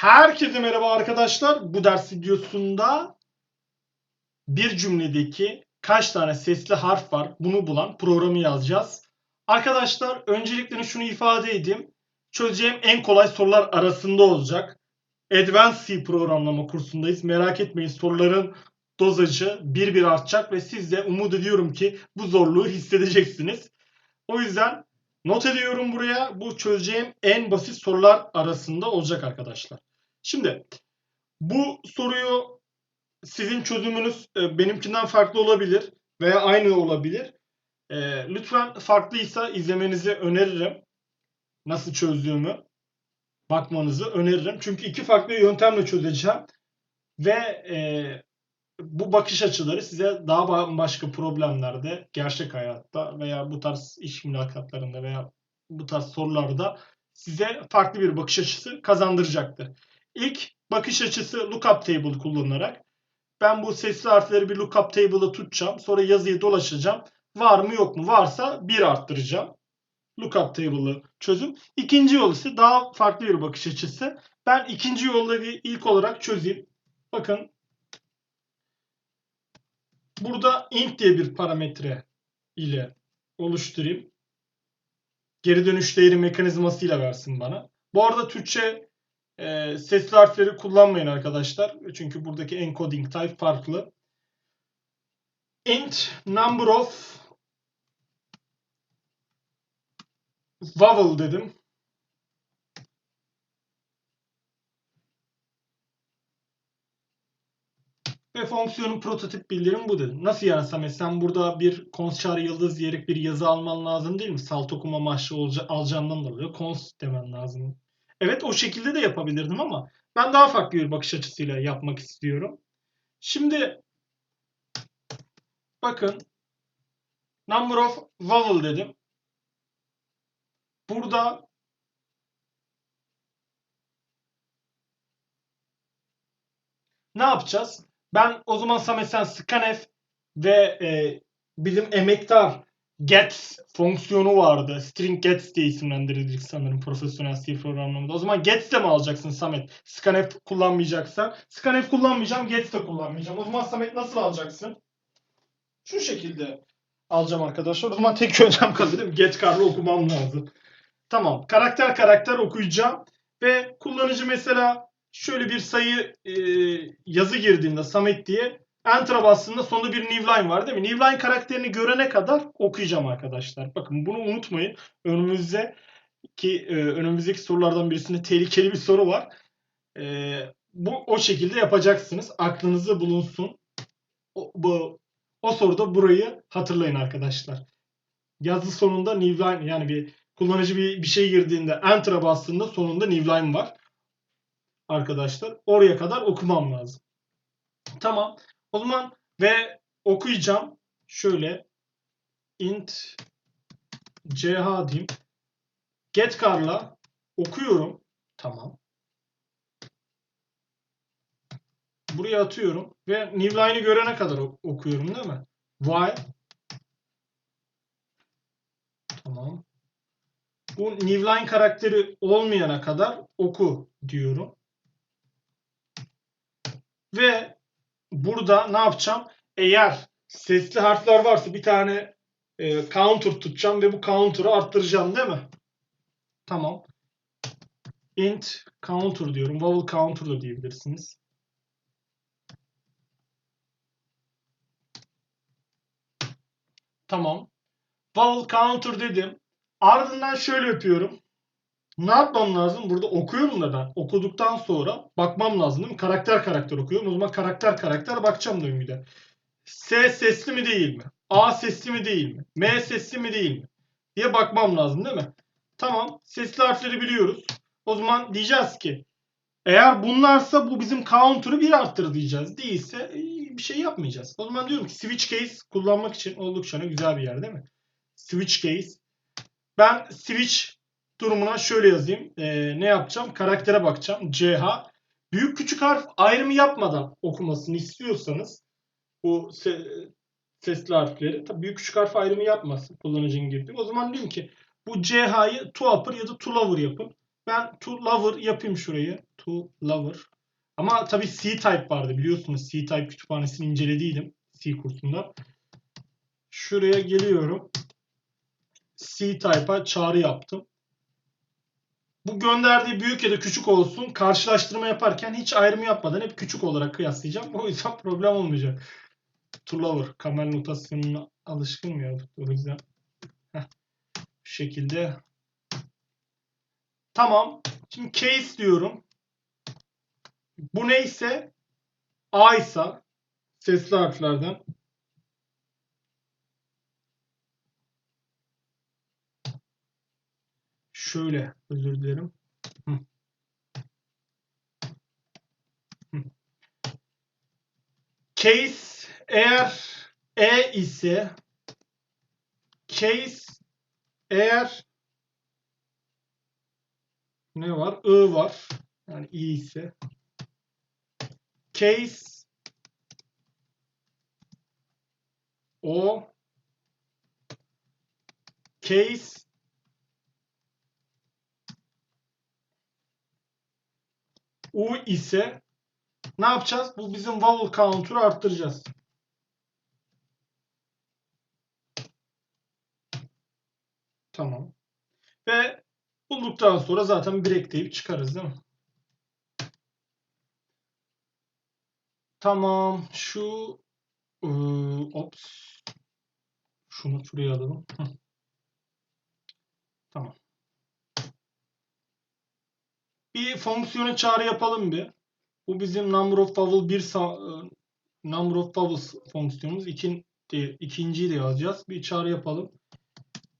Herkese merhaba arkadaşlar. Bu ders videosunda bir cümledeki kaç tane sesli harf var bunu bulan programı yazacağız. Arkadaşlar öncelikle şunu ifade edeyim. Çözeceğim en kolay sorular arasında olacak. Advanced C programlama kursundayız. Merak etmeyin soruların dozajı bir bir artacak ve siz de umut ediyorum ki bu zorluğu hissedeceksiniz. O yüzden not ediyorum buraya. Bu çözeceğim en basit sorular arasında olacak arkadaşlar. Şimdi bu soruyu sizin çözümünüz e, benimkinden farklı olabilir veya aynı olabilir. E, lütfen farklıysa izlemenizi öneririm. Nasıl çözdüğümü bakmanızı öneririm. Çünkü iki farklı yöntemle çözeceğim ve e, bu bakış açıları size daha başka problemlerde, gerçek hayatta veya bu tarz iş mülakatlarında veya bu tarz sorularda size farklı bir bakış açısı kazandıracaktır. İlk bakış açısı lookup table kullanarak ben bu sesli harfleri bir lookup table'a tutacağım. Sonra yazıyı dolaşacağım. Var mı yok mu? Varsa bir arttıracağım. Lookup table'ı çözüm. İkinci yol ise daha farklı bir bakış açısı. Ben ikinci yolları ilk olarak çözeyim. Bakın burada int diye bir parametre ile oluşturayım. Geri dönüş değeri mekanizmasıyla versin bana. Bu arada Türkçe e, sesli harfleri kullanmayın arkadaşlar. Çünkü buradaki encoding type farklı. int number of vowel dedim. Ve fonksiyonun prototip bildirim bu dedim. Nasıl yani? Sen burada bir cons yıldız diyerek bir yazı alman lazım değil mi? Salt okuma amaçlı alacağından dolayı cons demen lazım. Evet o şekilde de yapabilirdim ama ben daha farklı bir bakış açısıyla yapmak istiyorum. Şimdi bakın number of vowel dedim. Burada ne yapacağız? Ben o zaman Samet sen scanf ve e, bizim emektar get fonksiyonu vardı. String gets diye isimlendirildik sanırım profesyonel C programlamada. O zaman gets de mi alacaksın Samet? Scanf kullanmayacaksan. Scanf kullanmayacağım, gets de kullanmayacağım. O zaman Samet nasıl alacaksın? Şu şekilde alacağım arkadaşlar. O zaman tek yöntem mi? Get karlı okumam lazım. Tamam. Karakter karakter okuyacağım. Ve kullanıcı mesela şöyle bir sayı e, yazı girdiğinde Samet diye Enter'a bastığında sonunda bir newline var değil mi? Newline karakterini görene kadar okuyacağım arkadaşlar. Bakın bunu unutmayın. Önümüzde ki e, önümüzdeki sorulardan birisinde tehlikeli bir soru var. E, bu o şekilde yapacaksınız. Aklınızda bulunsun. O, bu, o soruda burayı hatırlayın arkadaşlar. Yazı sonunda newline yani bir kullanıcı bir, bir şey girdiğinde enter'a bastığında sonunda newline var. Arkadaşlar oraya kadar okumam lazım. Tamam. O zaman ve okuyacağım. Şöyle int ch diyeyim. Get car'la okuyorum. Tamam. Buraya atıyorum ve newline'ı görene kadar okuyorum değil mi? While Tamam. Bu newline karakteri olmayana kadar oku diyorum. Ve burada ne yapacağım? Eğer sesli harfler varsa bir tane e, counter tutacağım ve bu counter'ı arttıracağım değil mi? Tamam. int counter diyorum. Vowel counter da diyebilirsiniz. Tamam. Vowel counter dedim. Ardından şöyle yapıyorum. Ne yapmam lazım? Burada okuyorum da ben. Okuduktan sonra bakmam lazım değil mi? Karakter karakter okuyorum. O zaman karakter karakter bakacağım döngüde. S sesli mi değil mi? A sesli mi değil mi? M sesli mi değil mi? diye bakmam lazım değil mi? Tamam. Sesli harfleri biliyoruz. O zaman diyeceğiz ki eğer bunlarsa bu bizim counter'ı bir arttır diyeceğiz. Değilse bir şey yapmayacağız. O zaman diyorum ki switch case kullanmak için oldukça güzel bir yer değil mi? Switch case. Ben switch durumuna şöyle yazayım. Ee, ne yapacağım? Karaktere bakacağım. CH. Büyük küçük harf ayrımı yapmadan okumasını istiyorsanız bu se sesli harfleri tabii büyük küçük harf ayrımı yapmasın kullanıcının girdiği. O zaman diyeyim ki bu CH'yı to upper ya da to lower yapın. Ben to lower yapayım şurayı. To lover. Ama tabii C-Type vardı biliyorsunuz. C-Type kütüphanesini incelediydim C kursunda. Şuraya geliyorum. C-Type'a çağrı yaptım. Bu gönderdiği büyük ya da küçük olsun karşılaştırma yaparken hiç ayrım yapmadan hep küçük olarak kıyaslayacağım. O yüzden problem olmayacak. To lover. Kamel notasyonuna alışkın mı ya? O yüzden. Heh. Bu şekilde. Tamam. Şimdi case diyorum. Bu neyse A ise sesli harflerden şöyle özür dilerim. Hı. Case eğer E ise case eğer ne var? I var. Yani i ise case o case u ise ne yapacağız? Bu bizim vowel counter'ı arttıracağız. Tamam. Ve bulduktan sonra zaten break deyip çıkarız değil mi? Tamam. Şu ıı, ops. Şunu şuraya alalım. Hı. Tamam. Bir fonksiyona çağrı yapalım bir. Bu bizim number of vowel bir sa- number of vowels fonksiyonumuz. İkin, de, ikinciyi de yazacağız. Bir çağrı yapalım.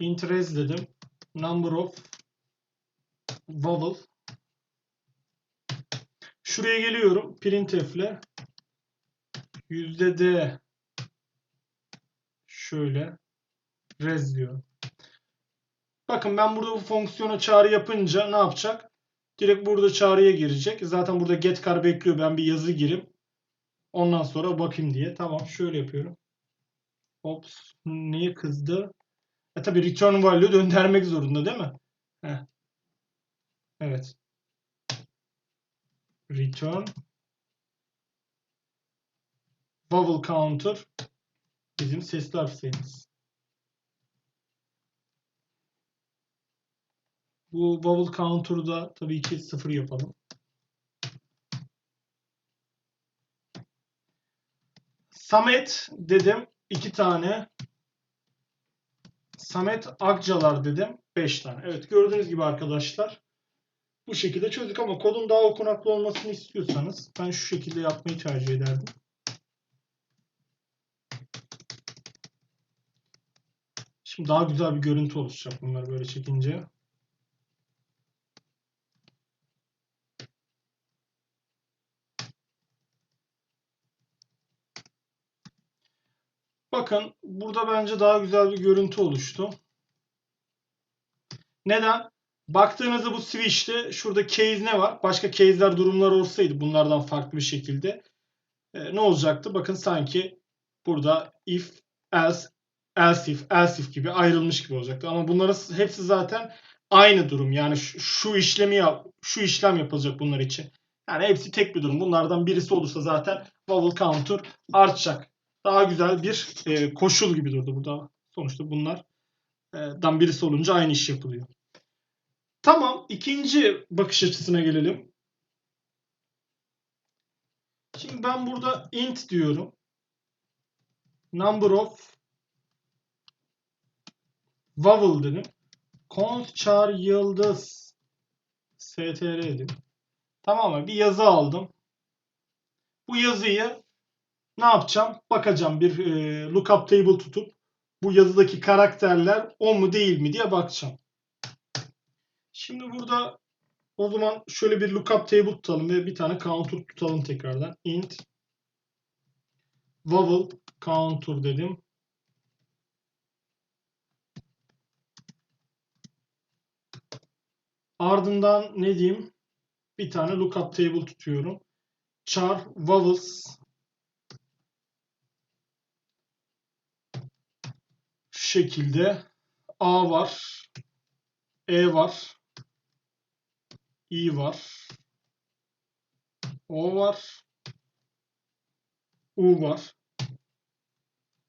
int res dedim. Number of vowel. Şuraya geliyorum. Printf ile yüzde d şöyle res diyor. Bakın ben burada bu fonksiyona çağrı yapınca ne yapacak? Direkt burada çağrıya girecek. Zaten burada get car bekliyor. Ben bir yazı girip ondan sonra bakayım diye. Tamam şöyle yapıyorum. Ops niye kızdı? E tabi return value döndürmek zorunda değil mi? Heh. Evet. Return vowel counter bizim sesli harf sayımız. Bu vowel counter'ı da tabii ki sıfır yapalım. Samet dedim. iki tane. Samet Akcalar dedim. beş tane. Evet gördüğünüz gibi arkadaşlar. Bu şekilde çözdük ama kodun daha okunaklı olmasını istiyorsanız ben şu şekilde yapmayı tercih ederdim. Şimdi daha güzel bir görüntü oluşacak bunları böyle çekince. Bakın burada bence daha güzel bir görüntü oluştu. Neden? Baktığınızda bu switch'te şurada case ne var? Başka case'ler durumlar olsaydı bunlardan farklı bir şekilde e, ne olacaktı? Bakın sanki burada if, else, else if, else if gibi ayrılmış gibi olacaktı. Ama bunların hepsi zaten aynı durum. Yani şu, şu işlemi yap, şu işlem yapılacak bunlar için. Yani hepsi tek bir durum. Bunlardan birisi olursa zaten vowel counter artacak daha güzel bir e, koşul gibi durdu burada. Sonuçta bunlardan birisi olunca aynı iş yapılıyor. Tamam, ikinci bakış açısına gelelim. Şimdi ben burada int diyorum. Number of vowel dedim. Cons char yıldız str dedim. Tamam mı? Bir yazı aldım. Bu yazıyı ne yapacağım? Bakacağım bir e, lookup table tutup bu yazıdaki karakterler o mu değil mi diye bakacağım. Şimdi burada o zaman şöyle bir lookup table tutalım ve bir tane counter tutalım tekrardan. int vowel counter dedim. Ardından ne diyeyim? Bir tane lookup table tutuyorum. char vowels şekilde A var, E var, I var, O var. U var.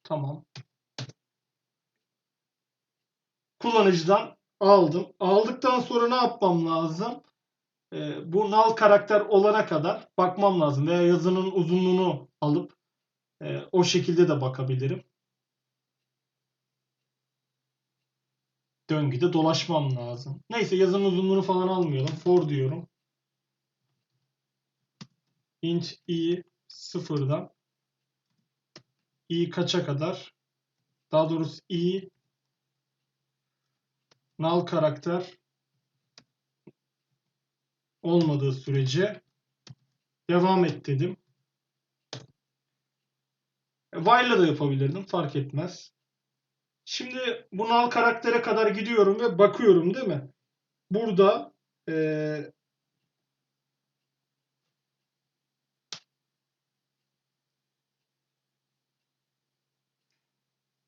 Tamam. Kullanıcıdan aldım. Aldıktan sonra ne yapmam lazım? Ee, bu null karakter olana kadar bakmam lazım. Veya yazının uzunluğunu alıp e, o şekilde de bakabilirim. Döngüde dolaşmam lazım. Neyse yazının uzunluğunu falan almayalım. For diyorum. int i sıfırdan i kaça kadar daha doğrusu i null karakter olmadığı sürece devam et dedim. While'la da yapabilirdim. Fark etmez. Şimdi bu null karaktere kadar gidiyorum ve bakıyorum değil mi? Burada ee,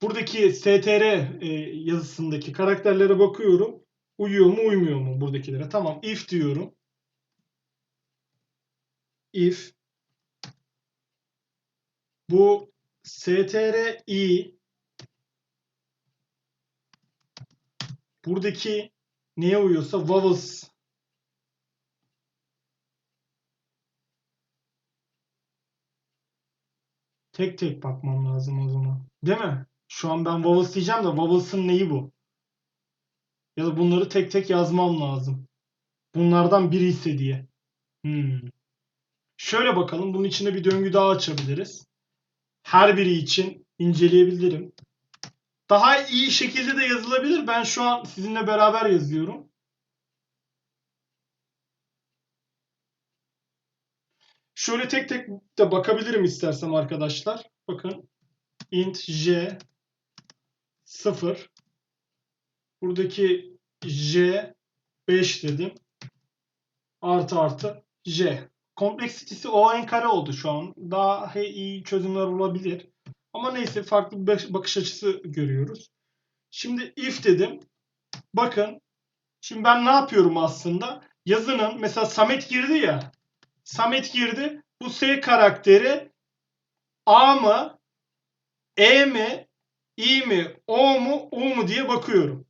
buradaki str e, yazısındaki karakterlere bakıyorum. Uyuyor mu uymuyor mu buradakilere? Tamam if diyorum. If bu str i buradaki neye uyuyorsa vowels tek tek bakmam lazım o zaman. Değil mi? Şu an ben vowels diyeceğim de vowels'ın neyi bu? Ya da bunları tek tek yazmam lazım. Bunlardan biri ise diye. Hmm. Şöyle bakalım. Bunun içinde bir döngü daha açabiliriz. Her biri için inceleyebilirim. Daha iyi şekilde de yazılabilir. Ben şu an sizinle beraber yazıyorum. Şöyle tek tek de bakabilirim istersem arkadaşlar. Bakın int j 0 buradaki j 5 dedim. Artı artı j. Kompleksitesi o n kare oldu şu an. Daha iyi çözümler olabilir. Ama neyse farklı bir bakış açısı görüyoruz. Şimdi if dedim. Bakın. Şimdi ben ne yapıyorum aslında? Yazının mesela Samet girdi ya. Samet girdi. Bu S karakteri A mı? E mi? I mi? O mu? U mu diye bakıyorum.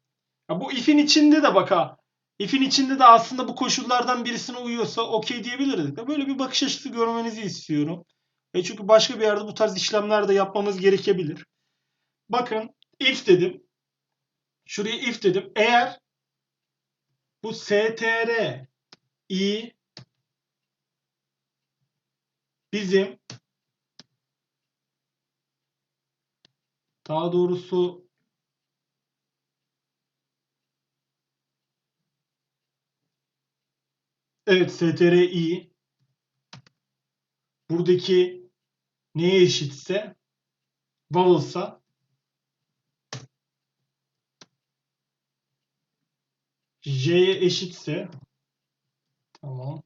Ya bu if'in içinde de bak ha. If'in içinde de aslında bu koşullardan birisine uyuyorsa okey diyebiliriz. Böyle bir bakış açısı görmenizi istiyorum. E çünkü başka bir yerde bu tarz işlemler de yapmamız gerekebilir. Bakın if dedim. Şuraya if dedim. Eğer bu str i bizim daha doğrusu evet str i buradaki neye eşitse vowels'a j'ye eşitse tamam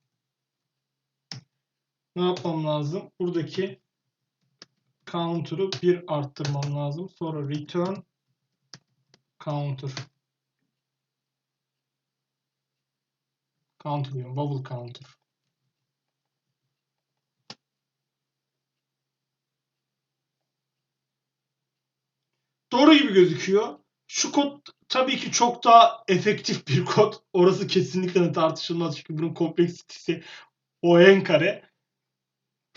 ne yapmam lazım? Buradaki counter'ı bir arttırmam lazım. Sonra return counter counter diyorum. Vowel counter. Doğru gibi gözüküyor. Şu kod tabii ki çok daha efektif bir kod. Orası kesinlikle tartışılmaz çünkü bunun kompleksitesi o en kare.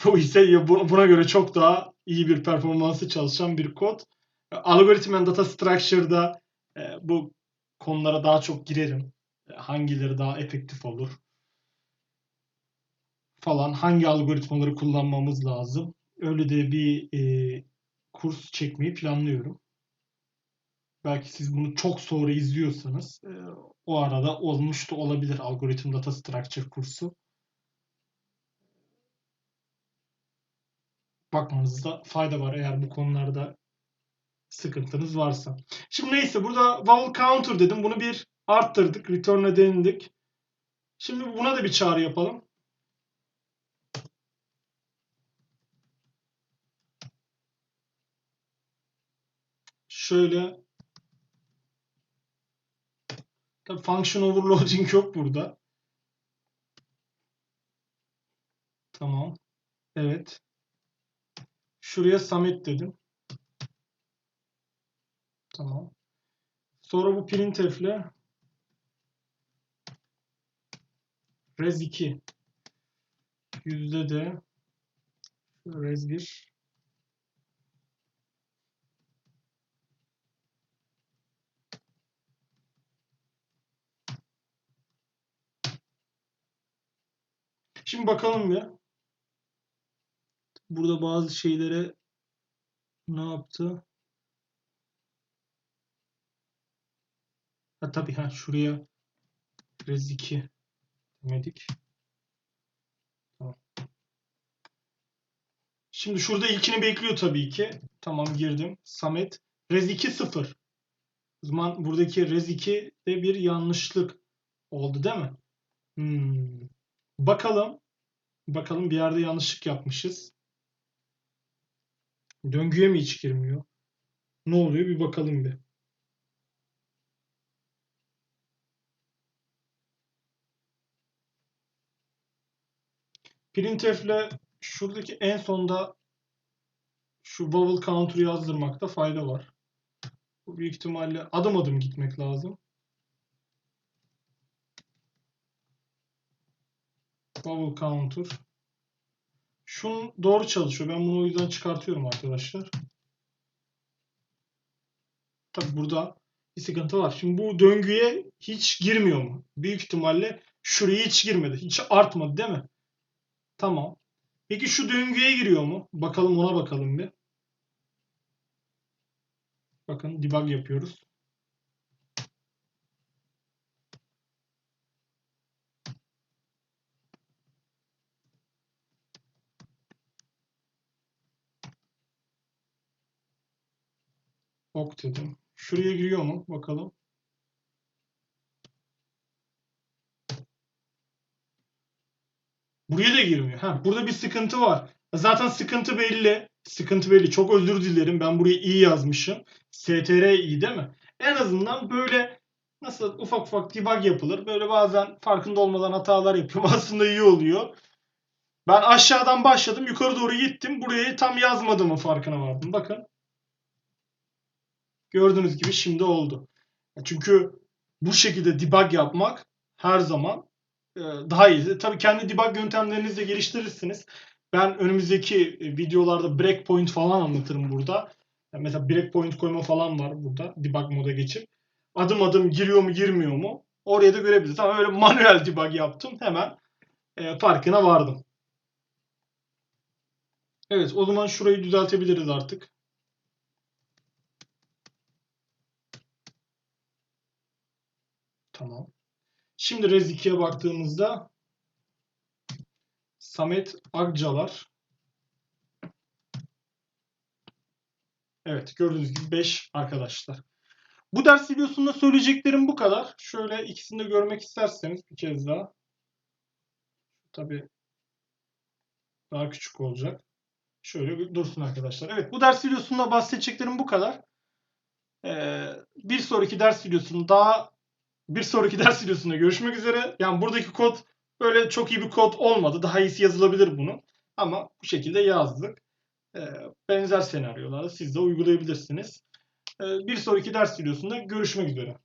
Bu ise buna göre çok daha iyi bir performansı çalışan bir kod. Algoritm and Data Structure'da e, bu konulara daha çok girerim. E, hangileri daha efektif olur falan. Hangi algoritmaları kullanmamız lazım. Öyle de bir e, kurs çekmeyi planlıyorum. Belki siz bunu çok sonra izliyorsanız e, o arada olmuş da olabilir Algoritm Data Structure kursu. bakmanızda fayda var eğer bu konularda sıkıntınız varsa. Şimdi neyse burada vowel counter dedim. Bunu bir arttırdık. Return'e denildik. Şimdi buna da bir çağrı yapalım. Şöyle Tabii function overloading yok burada. Tamam. Evet. Şuraya Samet dedim. Tamam. Sonra bu printf'le res 2 yüzde de res 1 Şimdi bakalım bir. Burada bazı şeylere ne yaptı? Ha tabii ha şuraya res 2 demedik. Şimdi şurada ilkini bekliyor tabii ki. Tamam girdim. Samet. Res 2 0. O zaman buradaki res 2 de bir yanlışlık oldu değil mi? Hmm. Bakalım. Bakalım bir yerde yanlışlık yapmışız. Döngüye mi hiç girmiyor? Ne oluyor bir bakalım bir. Printf'le şuradaki en sonda şu vowel counter'ı yazdırmakta fayda var. Bu büyük ihtimalle adım adım gitmek lazım. Vowel counter. Şunun doğru çalışıyor. Ben bunu o yüzden çıkartıyorum arkadaşlar. Tabi burada bir sıkıntı var. Şimdi bu döngüye hiç girmiyor mu? Büyük ihtimalle şuraya hiç girmedi. Hiç artmadı değil mi? Tamam. Peki şu döngüye giriyor mu? Bakalım ona bakalım bir. Bakın debug yapıyoruz. Ok dedim. Şuraya giriyor mu? Bakalım. Buraya da girmiyor. Ha, burada bir sıkıntı var. Zaten sıkıntı belli. Sıkıntı belli. Çok özür dilerim. Ben buraya iyi yazmışım. str iyi değil mi? En azından böyle nasıl ufak ufak debug yapılır. Böyle bazen farkında olmadan hatalar yapıyorum. Aslında iyi oluyor. Ben aşağıdan başladım. Yukarı doğru gittim. Burayı tam yazmadığımın farkına vardım. Bakın. Gördüğünüz gibi şimdi oldu. Çünkü bu şekilde debug yapmak her zaman e, daha iyi. Tabii kendi debug yöntemlerinizi de geliştirirsiniz. Ben önümüzdeki videolarda breakpoint falan anlatırım burada. Mesela breakpoint koyma falan var burada debug moda geçip. Adım adım giriyor mu girmiyor mu oraya da görebiliriz. Ama öyle manuel debug yaptım hemen e, farkına vardım. Evet o zaman şurayı düzeltebiliriz artık. Tamam. Şimdi Rez 2'ye baktığımızda Samet Akcalar. Evet gördüğünüz gibi 5 arkadaşlar. Bu ders videosunda söyleyeceklerim bu kadar. Şöyle ikisini de görmek isterseniz bir kez daha. Tabi daha küçük olacak. Şöyle dursun arkadaşlar. Evet bu ders videosunda bahsedeceklerim bu kadar. Ee, bir sonraki ders videosunda daha bir sonraki ders videosunda görüşmek üzere. Yani buradaki kod böyle çok iyi bir kod olmadı. Daha iyisi yazılabilir bunun. Ama bu şekilde yazdık. Ee, benzer senaryolarda siz de uygulayabilirsiniz. Ee, bir sonraki ders videosunda görüşmek üzere.